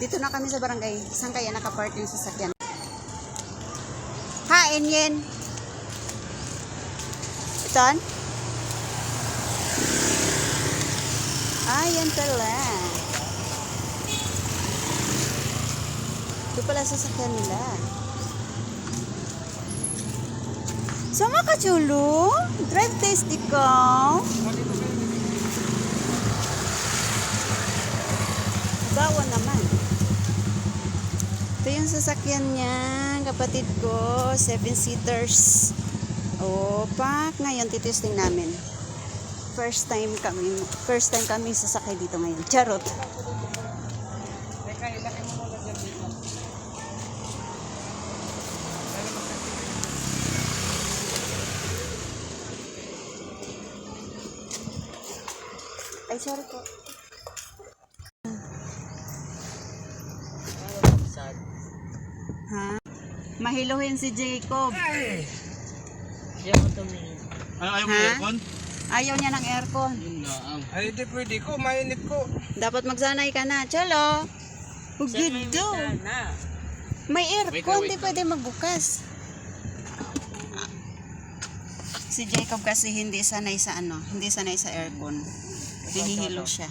Dito na kami sa barangay. Saan kaya nakapark yung sasakyan? Ha, Enyen? Iton? Ah, yan pala. Ito pala sasakyan nila. Sama ka, Chulo? Drive test ikaw? Bawa naman. Ito yung sasakyan niya, kapatid ko, seven seaters. O, pak, ngayon titesting namin. First time kami, first time kami sasakay dito ngayon. Charot. Teka, ilaki mo muna dito. Ay, sorry po. Ha? Mahiluhin si Jacob. Tumingin. Ano ayaw mo Ha? aircon? Ayaw niya ng aircon. Lang. Ay, hindi pwede ko. Mainit ko. Dapat magsanay ka na. Cholo. Ugido. na. May aircon, di pwede magbukas. Si Jacob kasi hindi sanay sa ano, hindi sanay sa aircon. Hihilo siya.